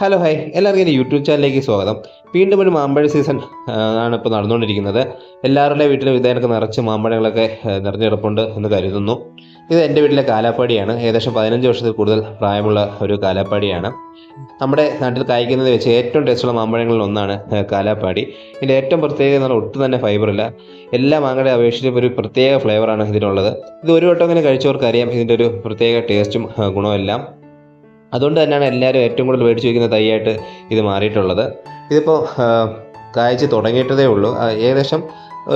Hello hi എല്ലാവർക്കും എന്റെ YouTube ചാനലിലേക്ക് സ്വാഗതം. വീണ്ടും ഒരു മാമ്പഴ സീസൺ ആണ് ഇപ്പോൾ നടന്നുകൊണ്ടിരിക്കുന്നത്. എല്ലാവരുടെ വീട്ടിലും ഇതേനൊക്കെ നിറച്ച് മാമ്പഴങ്ങളൊക്കെ നിറഞ്ഞെടുപ്പുണ്ട് എന്ന് കരുതുന്നു. ഇത് എന്റെ വീട്ടിലെ കാലാപ്പാടിയാണ്. ഏകദേശം പതിനഞ്ച് വർഷത്തിൽ കൂടുതൽ പ്രായമുള്ള ഒരു കാലാപ്പാടിയാണ്. നമ്മുടെ നാട്ടിൽ കായ്ക്കുന്നത് വെച്ച് ഏറ്റവും ടേസ്റ്റുള്ള മാമ്പഴങ്ങളിൽ ഒന്നാണ് കാലാപ്പാടി. ഇതിന്റെ ഏറ്റവും പ്രത്യേകത എന്ന് പറഞ്ഞാൽ ഒട്ടും തന്നെ ഫൈബറില്ല എല്ലാ മാങ്ങയുടെ അപേക്ഷിച്ച് ഒരു പ്രത്യേക ഫ്ലേവറാണ് ഇതിനുള്ളത് ഇത് ഒരു വട്ടം ഇങ്ങനെ കഴിച്ചവർക്കറിയാം ഇതിന്റെ ഒരു പ്രത്യേക ടേസ്റ്റും ഗുണമെല്ലാം അതുകൊണ്ട് തന്നെയാണ് എല്ലാവരും ഏറ്റവും കൂടുതൽ മേടിച്ച് വയ്ക്കുന്ന തൈയായിട്ട് ഇത് മാറിയിട്ടുള്ളത്. ഇതിപ്പോൾ കായ്ച്ച് തുടങ്ങിയിട്ടതേ ഉള്ളൂ. ഏകദേശം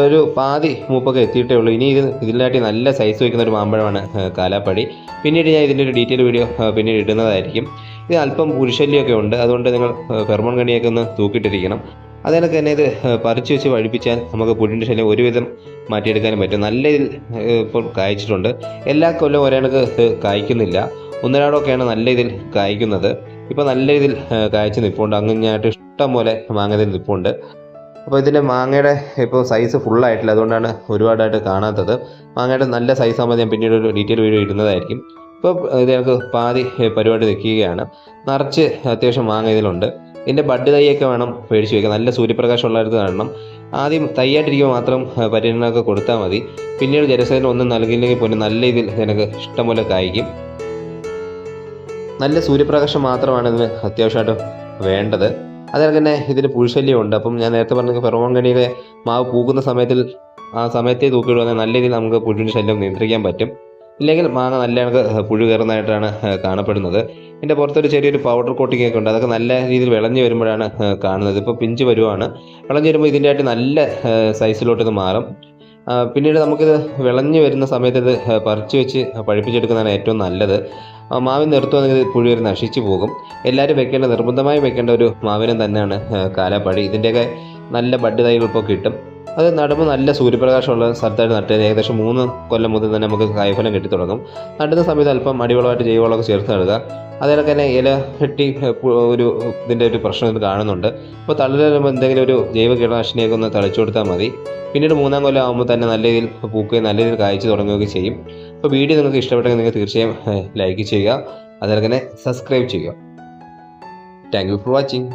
ഒരു പാതി മൂപ്പൊക്കെ എത്തിയിട്ടേ ഉള്ളൂ. ഇനി ഇത് ഇതിലായിട്ട് നല്ല സൈസ് വയ്ക്കുന്ന ഒരു മാമ്പഴമാണ് കാലാപ്പടി പിന്നീട് ഞാൻ ഇതിന്റെ ഒരു ഡീറ്റെയിൽ വീഡിയോ പിന്നീട് ഇടുന്നതായിരിക്കും. ഇത് അല്പം പുരുഷല്യമൊക്കെ ഉണ്ട്. അതുകൊണ്ട് നിങ്ങൾ ഫെർമോൺ കണിയൊക്കെ ഒന്ന് തൂക്കിയിട്ടിരിക്കണം. അതിനൊക്കെ തന്നെ ഇത് പറിച്ച് വെച്ച് വഴിപ്പിച്ചാൽ നമുക്ക് പുല്ലിന്റെ ശല്യം ഒരുവിധം മാറ്റിയെടുക്കാനും പറ്റും. നല്ല ഇതിൽ ഇപ്പോൾ കായ്ച്ചിട്ടുണ്ട്. എല്ലാ കൊല്ലം ഒരേ കണക്ക് കായ്ക്കുന്നില്ല. ഒന്നിനാടൊക്കെയാണ് നല്ല ഇതിൽ കായ്ക്കുന്നത്. ഇപ്പോൾ നല്ല ഇതിൽ കായ്ച്ച് നിൽപ്പുണ്ട് അങ്ങനെയായിട്ട് ഇഷ്ടം പോലെ മാങ്ങയിൽ നിൽപ്പുണ്ട് അപ്പോൾ ഇതിന്റെ മാങ്ങയുടെ ഇപ്പോൾ സൈസ് ഫുള്ളായിട്ടില്ല അതുകൊണ്ടാണ് ഒരുപാടായിട്ട് കാണാത്തത്. മാങ്ങയുടെ നല്ല സൈസ് ആകുമ്പോൾ ഞാൻ പിന്നീട് ഒരു ഡീറ്റെയിൽ വീഡിയോ ഇടുന്നതായിരിക്കും. ഇപ്പോൾ ഇതിനൊക്കെ പാതി പരിപാടി നിൽക്കുകയാണ്. നിറച്ച് അത്യാവശ്യം മാങ്ങ ഇതിലുണ്ട്. ഇതിന്റെ ബഡ് തൈയൊക്കെ വേണം മേടിച്ച് വയ്ക്കാൻ നല്ല സൂര്യപ്രകാശം ഉള്ളിടത്ത് കാണണം. ആദ്യം തൈയായിട്ടിരിക്കുമ്പോൾ മാത്രം പരിചരണമൊക്കെ കൊടുത്താൽ മതി. പിന്നീട് ജലസേചനം ഒന്നും നൽകിയില്ലെങ്കിൽ പോലും നല്ല രീതിയിൽ ഇതിനൊക്കെ ഇഷ്ടംപോലെ കായ്ക്കും. നല്ല സൂര്യപ്രകാശം മാത്രമാണ് ഇതിന് അത്യാവശ്യമായിട്ട് വേണ്ടത്. അതുപോലെ തന്നെ ഇതിന് പുഴുശല്യമുണ്ട് അപ്പം ഞാൻ നേരത്തെ പറഞ്ഞ ഫെറോമോൺ കണിയുടെ മാവ് പൂക്കുന്ന സമയത്തിൽ ആ സമയത്തെ തൂക്കിയിടുവാണെങ്കിൽ നല്ല രീതിയിൽ നമുക്ക് പുഴുവിന്റെ ശല്യം നിയന്ത്രിക്കാൻ പറ്റും. ഇല്ലെങ്കിൽ മാങ്ങ നല്ല കണക്ക് പുഴു കയറുന്നതായിട്ടാണ് കാണപ്പെടുന്നത്. ഇതിന്റെ പുറത്തൊരു ചെറിയൊരു പൗഡർ കോട്ടിംഗ് ഒക്കെ ഉണ്ട്. അതൊക്കെ നല്ല രീതിയിൽ വിളഞ്ഞു വരുമ്പോഴാണ് കാണുന്നത്. ഇപ്പോൾ പിഞ്ച് വരുവാണ്. വിളഞ്ഞു വരുമ്പോൾ ഇതിന്റെ ആയിട്ട് നല്ല സൈസിലോട്ട് ഇത് മാറും. പിന്നീട് നമുക്കിത് വിളഞ്ഞു വരുന്ന സമയത്ത് ഇത് പറിച്ചു വെച്ച് പഴിപ്പിച്ചെടുക്കുന്നതാണ് ഏറ്റവും നല്ലത്. മാവിൻ നിർത്തുവാണെങ്കിൽ പുഴുവർ നശിച്ചു പോകും. എല്ലാവരും വെക്കേണ്ട നിർബന്ധമായി വെക്കേണ്ട ഒരു മാവിനം തന്നെയാണ് കാലാപ്പഴി ഇതിന്റെയൊക്കെ നല്ല ബഡ് തൈകൾ ഇപ്പോൾ കിട്ടും. അത് നടുമ്പോൾ നല്ല സൂര്യപ്രകാശമുള്ള സ്ഥലത്തായിട്ട് നട്ട് ഏകദേശം മൂന്ന് കൊല്ലം മുതൽ തന്നെ നമുക്ക് കായ്ഫലം കിട്ടി തുടങ്ങും നടുന്ന സമയത്ത് അല്പം അടിവളമായിട്ട് ജൈവവളമൊക്കെ ചേർത്ത് നടുക. അതേപോലെ തന്നെ ഇല കെട്ടി ഒരു ഇതിന്റെ ഒരു പ്രശ്നം ഇത് കാണുന്നുണ്ട്. അപ്പോൾ തളിര് എന്തെങ്കിലും ഒരു ജൈവ കീടനാശിനിയൊക്കെ ഒന്ന് തളിച്ചു കൊടുത്താൽ മതി. പിന്നീട് മൂന്നാം കൊല്ലം ആകുമ്പോൾ തന്നെ നല്ല രീതിയിൽ പൂക്കുകയും നല്ല രീതിയിൽ കായ്ച്ചു തുടങ്ങുകയൊക്കെ ചെയ്യും. അപ്പോൾ വീഡിയോ നിങ്ങൾക്ക് ഇഷ്ടപ്പെട്ടെങ്കിൽ നിങ്ങൾ തീർച്ചയായും ലൈക്ക് ചെയ്യുക. അതേപോലെ തന്നെ സബ്സ്ക്രൈബ് ചെയ്യുക. Thank you for watching.